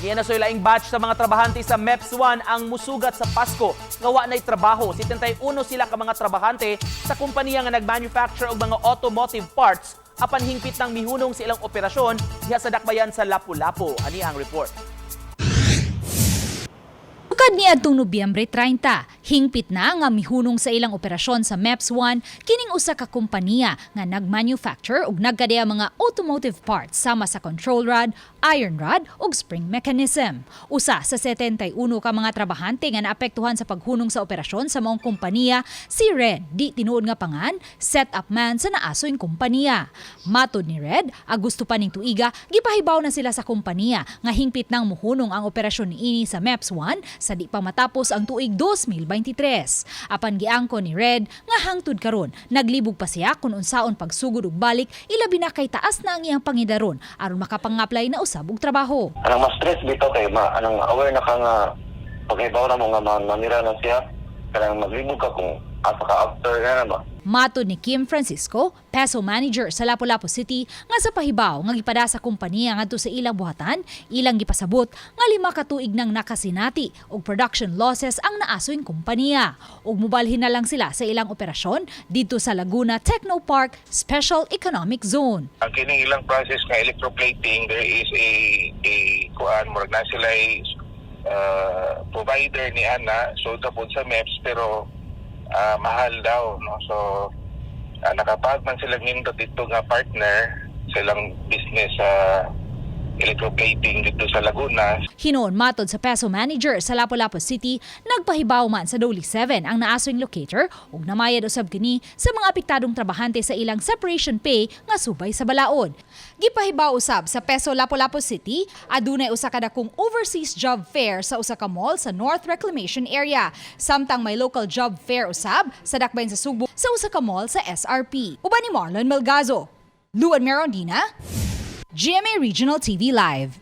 Niya na laing batch sa mga trabahante sa MEPS 1 ang musugat sa Pasko. Ngawa na'y trabaho. 71 sila ka mga trabahante sa kumpanya nga nagmanufacture og mga automotive parts apan hingpit ng mihunong sa ilang operasyon diha sa dakbayan sa Lapu-Lapu. Ani ang report. Tukad ni adtong Nobyembre 30, hingpit na nga mihunong sa ilang operasyon sa MEPS 1 kining usa ka kompanya nga nagmanufacture ug nagkadaya mga automotive parts sama sa control rod, iron rod ug spring mechanism. Usa sa 71 ka mga trabahante nga naapektuhan sa paghunong sa operasyon sa maong kompanya si Red, di tinuod nga pangan, set up man sa naasoy kompanya. Matod ni Red, Agusto pa ning tuiga, gipahibaw na sila sa kompanya nga hingpit nang muhunong ang operasyon niini sa MEPS 1 sa di pa matapos ang tuig 2023. Apan giangko ni Red nga hangtod karon naglibog pa siya kung unsaon pagsugod ug balik ilabi na kay taas na ang iyang pangidaron aron makapangaplay na usab og trabaho. anang mas stress dito kay ma anang aware na ka nga pagkaibaw na mo nga ma- mamira na siya kanang maglibog ka kung asa ka after na ba Matod ni Kim Francisco, peso manager sa Lapu-Lapu City, nga sa pahibaw nga gipada sa kompanya ngadto sa ilang buhatan, ilang gipasabot nga lima ka tuig nang nakasinati og production losses ang naasoy kompanya. Ug mobalhin na lang sila sa ilang operasyon dito sa Laguna Technopark Special Economic Zone. ang kining ilang process nga electroplating there is a a kuan murag na sila ay, uh, provider ni ana so tapos sa MEPS pero ah, mahal daw no? So uh, nakapag man sila nindot dito nga partner sa ilang business sa electroplating dito sa Laguna Hinoon matod sa peso manager sa Lapu-Lapu City, nagpahibaw man sa Doli 7 ang naasoy locator ug namayad usab kini sa mga apektadong trabahante sa ilang separation pay nga subay sa balaod. Gipahibaw usab sa peso Lapu-Lapu City, adunay usa ka dakong overseas job fair sa usa ka mall sa North Reclamation Area. Samtang may local job fair usab sa dakbayn sa Sugbo sa usa ka mall sa SRP. Uban ni Marlon Melgazo. Luan Merondina, GMA Regional TV Live.